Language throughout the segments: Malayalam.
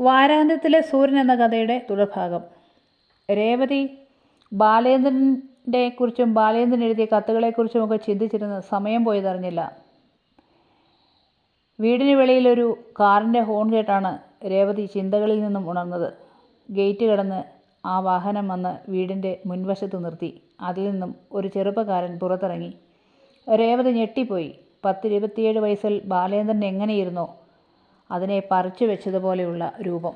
വാരാന്ത്യത്തിലെ സൂര്യൻ എന്ന കഥയുടെ തുടർഭാഗം. രേവതി ബാലേന്ദ്രന്റെ കുറിച്ചും ബാലേന്ദ്രൻ എഴുതിയ കത്തുകളെക്കുറിച്ചുമൊക്കെ ചിന്തിച്ചിരുന്ന് സമയം പോയതറിഞ്ഞില്ല. വീടിന് വെളിയിലൊരു കാറിന്റെ ഹോൺ കേട്ടാണ് രേവതി ചിന്തകളിൽ നിന്നും ഉണർന്നത്. ഗേറ്റ് കടന്ന് ആ വാഹനം വന്ന് വീടിന്റെ മുൻവശത്ത് നിർത്തി. അതിൽ നിന്നും ഒരു ചെറുപ്പക്കാരൻ പുറത്തിറങ്ങി. രേവതി ഞെട്ടിപ്പോയി. പത്തിരുപത്തിയേഴ് വയസ്സിൽ ബാലേന്ദ്രൻ എങ്ങനെയിരുന്നോ? അതിനെ പറിച്ചു വെച്ചതുപോലെയുള്ള രൂപം.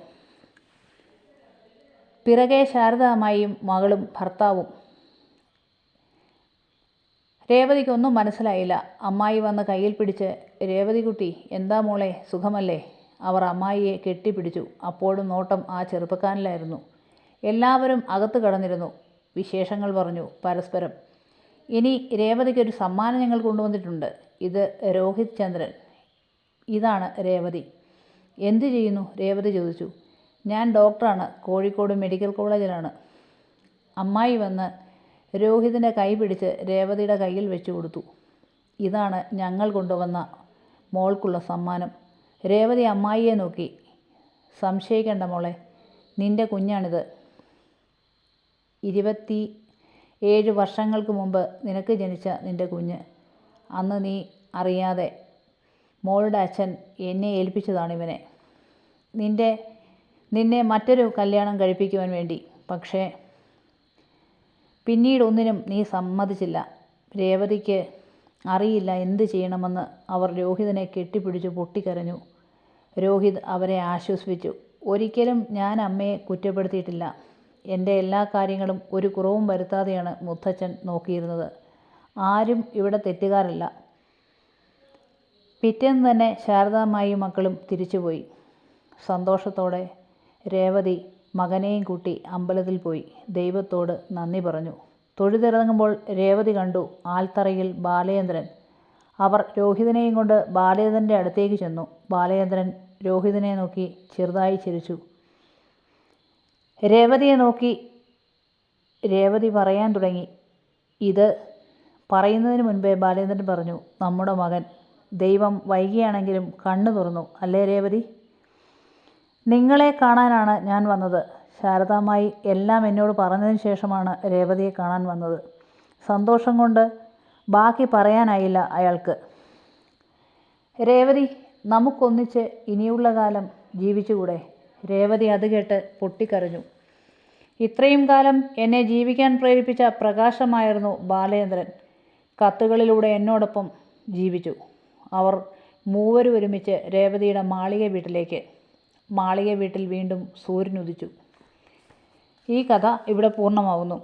പിറകെ ശാരദാമായും മകളും ഭർത്താവും. രേവതിക്കൊന്നും മനസ്സിലായില്ല. അമ്മായി വന്ന് കയ്യിൽ പിടിച്ച് രേവതിക്കുട്ടി എന്താ മോളെ സുഖമല്ലേ അവർ അമ്മായിയെ കെട്ടിപ്പിടിച്ചു. അപ്പോഴും നോട്ടം ആ ചെറുപ്പക്കാരനിലായിരുന്നു എല്ലാവരും അകത്ത് കടന്നിരുന്നു. വിശേഷങ്ങൾ പറഞ്ഞു പരസ്പരം. ഇനി രേവതിക്കൊരു സമ്മാനം ഞങ്ങൾ കൊണ്ടുവന്നിട്ടുണ്ട്. ഇത് രോഹിത് ചന്ദ്രൻ. ഇതാണ് രേവതി. എന്തു ചെയ്യുന്നു? രേവതി ചോദിച്ചു. ഞാൻ ഡോക്ടറാണ്. കോഴിക്കോട് മെഡിക്കൽ കോളേജിലാണ്. അമ്മായി വന്ന് രോഹിതിന്റെ കൈ പിടിച്ച് രേവതിയുടെ കയ്യിൽ വെച്ചു കൊടുത്തു. ഇതാണ് ഞങ്ങൾ കൊണ്ടുവന്ന മോൾക്കുള്ള സമ്മാനം. രേവതി അമ്മായിയെ നോക്കി. സംശയിക്കേണ്ട മോളെ നിന്റെ കുഞ്ഞാണിത്. ഇരുപത്തി ഏഴ് വർഷങ്ങൾക്ക് മുമ്പ് നിനക്ക് ജനിച്ച നിന്റെ കുഞ്ഞ്. അന്ന് നീ അറിയാതെ മോളുടെ അച്ഛൻ എന്നെ ഏൽപ്പിച്ചതാണ് ഇവനെ. നിന്റെ നിന്നെ മറ്റൊരു കല്യാണം കഴിപ്പിക്കുവാൻ വേണ്ടി. പക്ഷേ പിന്നീട് ഒന്നിനും നീ സമ്മതിച്ചില്ല. രേവതിക്ക് അറിയില്ല എന്ത് ചെയ്യണമെന്ന് അവർ രോഹിതിനെ കെട്ടിപ്പിടിച്ചു പൊട്ടിക്കരഞ്ഞു. രോഹിത് അവരെ ആശ്വസിപ്പിച്ചു. ഒരിക്കലും ഞാൻ അമ്മയെ കുറ്റപ്പെടുത്തിയിട്ടില്ല. എന്റെ എല്ലാ കാര്യങ്ങളും ഒരു കുറവും വരുത്താതെയാണ് മുത്തച്ഛൻ നോക്കിയിരുന്നത്. ആരും ഇവിടെ തെറ്റുകാരല്ല. പിറ്റേന്ന് തന്നെ ശാരദാമായും മക്കളും തിരിച്ചുപോയി. സന്തോഷത്തോടെ രേവതി മകനെയും കൂട്ടി അമ്പലത്തിൽ പോയി. ദൈവത്തോട് നന്ദി പറഞ്ഞു. തൊഴുതിറങ്ങുമ്പോൾ രേവതി കണ്ടു ആൽത്തറയിൽ ബാലേന്ദ്രൻ അവർ രോഹിതനെയും കൊണ്ട് ബാലചന്ദ്രന്റെ അടുത്തേക്ക് ചെന്നു. ബാലേന്ദ്രൻ രോഹിതനെ നോക്കി ചെറുതായി ചിരിച്ചു. രേവതിയെ നോക്കി രേവതി പറയാൻ തുടങ്ങി. ഇത് പറയുന്നതിന് മുൻപേ ബാലേന്ദ്രൻ പറഞ്ഞു നമ്മുടെ മകൻ ദൈവം വൈകിയാണെങ്കിലും കണ്ണു തുറന്നു. അല്ലേ രേവതി? നിങ്ങളെ കാണാനാണ് ഞാൻ വന്നത്. ശാരദാമായി എല്ലാം എന്നോട് പറഞ്ഞതിന് ശേഷമാണ് രേവതിയെ കാണാൻ വന്നത്. സന്തോഷം കൊണ്ട് ബാക്കി പറയാനായില്ല അയാൾക്ക്. രേവതി നമുക്കൊന്നിച്ച് ഇനിയുള്ള കാലം ജീവിച്ചുകൂടെ? രേവതി അത് കേട്ട് പൊട്ടിക്കരഞ്ഞു. ഇത്രയും കാലം എന്നെ ജീവിക്കാൻ പ്രേരിപ്പിച്ച പ്രകാശമായിരുന്നു ബാലേന്ദ്രൻ. കത്തുകളിലൂടെ എന്നോടൊപ്പം ജീവിച്ചു. അവർ മൂവരും ഒരുമിച്ച് രേവതിയുടെ മാളിക വീട്ടിലേക്ക് മാളിക വീട്ടിൽ വീണ്ടും സൂര്യനുദിച്ചു. ഈ കഥ ഇവിടെ പൂർണമാവുന്നു.